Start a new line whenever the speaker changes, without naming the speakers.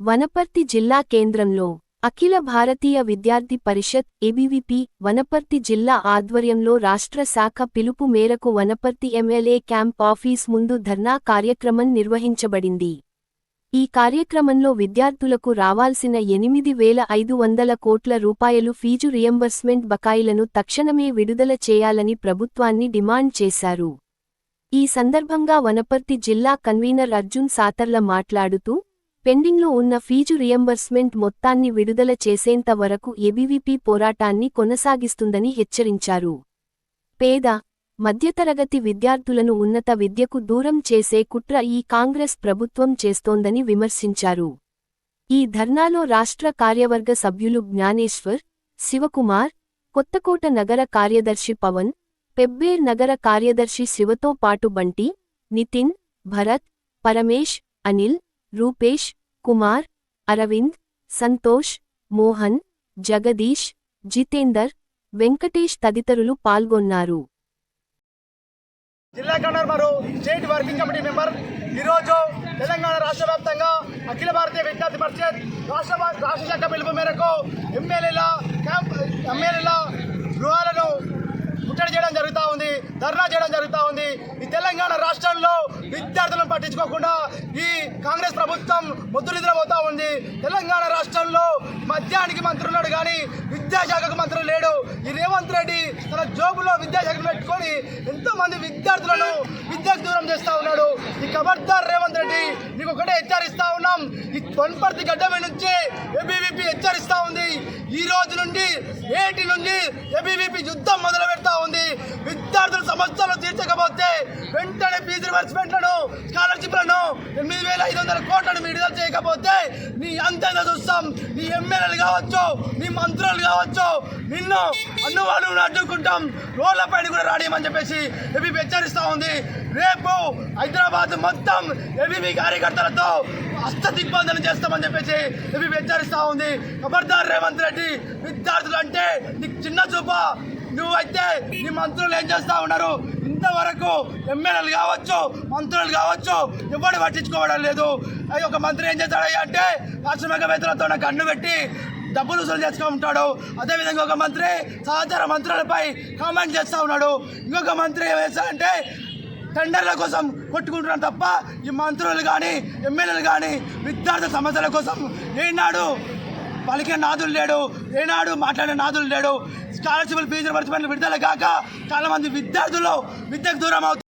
వనపర్తి జిల్లా కేంద్రంలో అఖిల భారతీయ విద్యార్థి పరిషత్ ఏబీవీపీ వనపర్తి జిల్లా ఆధ్వర్యంలో రాష్ట్ర శాఖ పిలుపు మేరకు వనపర్తి ఎమ్మెల్యే క్యాంప్ ఆఫీస్ ముందు ధర్నా కార్యక్రమం నిర్వహించబడింది. ఈ కార్యక్రమంలో విద్యార్థులకు రావాల్సిన ఎనిమిది వేల ఐదు వందల కోట్ల రూపాయలు ఫీజు రియంబర్స్మెంట్ బకాయిలను తక్షణమే విడుదల చేయాలని ప్రభుత్వాన్ని డిమాండ్ చేశారు. ఈ సందర్భంగా వనపర్తి జిల్లా కన్వీనర్ అర్జున్ సాతర్ల మాట్లాడుతూ పెండింగ్లో ఉన్న ఫీజు రియంబర్స్మెంట్ మొత్తాన్ని విడుదల చేసేంత వరకు ఏబీవీపీ పోరాటాన్ని కొనసాగిస్తుందని హెచ్చరించారు. పేద మధ్యతరగతి విద్యార్థులను ఉన్నత విద్యకు దూరం చేసే కుట్ర ఈ కాంగ్రెస్ ప్రభుత్వం చేస్తోందని విమర్శించారు. ఈ ధర్నాలో రాష్ట్ర కార్యవర్గ సభ్యులు జ్ఞానేశ్వర్ శివకుమార్ కొత్తకోట నగర కార్యదర్శి పవన్ పెబ్బేర్ నగర కార్యదర్శి శివతో పాటు బంటి నితిన్ భరత్ పరమేష్ అనిల్ రూపేష్ కుమార్ అరవింద్ సంతోష్ మోహన్ జగదీష్ జితేందర్ వెంకటేష్ తదితరులు పాల్గొన్నారు.
జిల్లా కన్వీనర్ మరియు స్టేట్ వర్కింగ్ కమిటీ మెంబర్ ఈరోజు తెలంగాణ రాష్ట్ర వ్యాప్తంగా అఖిల భారతీయ విద్యార్థి పరిషత్ రాష్ట్ర రాష్ట్ర శాఖ పిలుపు మేరకు ఎమ్మెల్యేల క్యాంప్ ఎమ్మెల్యేల గృహాలను ముట్టడి చేయడం జరుగుతూ ఉంది ధర్నా చేయడం జరుగుతూ ఉంది ఈ తెలంగాణ రాష్ట్రంలో విద్యార్థులను పట్టించుకోకుండా ఈ కాంగ్రెస్ ప్రభుత్వం ముద్దు నిద్రపోతా ఉంది. తెలంగాణ రాష్ట్రంలో మద్యానికి మంత్రులు ఉన్నాడు కానీ విద్యాశాఖకు మంత్రులు లేడు. ఈ రేవంత్ రెడ్డి తన జోబులో విద్యాశాఖను పెట్టుకొని ఎంతోమంది విద్యార్థులను విద్యకు దూరం చేస్తూ ఉన్నాడు. ఈ ఖబర్దార్ రేవంత్ రెడ్డి నీకు ఒకటే హెచ్చరిస్తా ఉన్నాం. ఈ తొన్పర్తి గడ్డ నుంచే ఏబీవీపీ హెచ్చరిస్తా ఉంది. ఈ రోజు నుండి ఏటి నుండి ఏబీవీపీ యుద్ధం మొదలు పెడతా ఉంది. విద్యార్థుల సమస్యలు తీర్చకపోతే వెంటనే ఫీజు రివర్స్మెంట్లను స్కాలర్షిప్లను ఎనిమిది వేల ఐదు వందల కోట్లను విడుదల చేయకపోతే నీ అంతేదో చూస్తాం. నీ ఎమ్మెల్యేలు కావచ్చు నీ మంత్రులు కావచ్చు నిన్ను అన్ను వాళ్ళు అడ్డుకుంటాం. రోడ్ల పైన కూడా రానియమని చెప్పేసి ఏబీపీ హెచ్చరిస్తా ఉంది. రేపు హైదరాబాద్ మొత్తం ఏబీపీ కార్యకర్తలతో అస్త దిగ్బంధనం చేస్తామని చెప్పేసి ఏబీపీ హెచ్చరిస్తా ఉంది. ఖబర్దార్ రేవంత్ రెడ్డి విద్యార్థులు అంటే నీకు చిన్న చూప. నువ్వైతే నీ మంత్రులు ఏం చేస్తా ఉన్నారు? ఇంతవరకు ఎమ్మెల్యేలు కావచ్చు మంత్రులు కావచ్చు ఎవరు పట్టించుకోవడం లేదు. అది ఒక మంత్రి ఏం చేస్తాడయ్యా అంటే పారిశ్రామికవేత్తలతో నాకు కన్ను పెట్టి డబ్బులు వసూలు చేసుకుంటాడు అదేవిధంగా ఒక మంత్రి సహచార మంత్రులపై కామెంట్ చేస్తూ ఉన్నాడు. ఇంకొక మంత్రి ఏం చేస్తాడంటే టెండర్ల కోసం కొట్టుకుంటున్నాం తప్ప ఈ మంత్రులు కానీ ఎమ్మెల్యేలు కానీ విద్యార్థి సమస్యల కోసం ఏనాడు పలికే నాదులు లేడు. ఏనాడు మాట్లాడే నాదులు లేడు. స్కాలర్షిప్లు ఫీజులు రివర్స్మెంట్ విడుదల కాక చాలా మంది విద్యార్థులు విద్యకు దూరం అవుతారు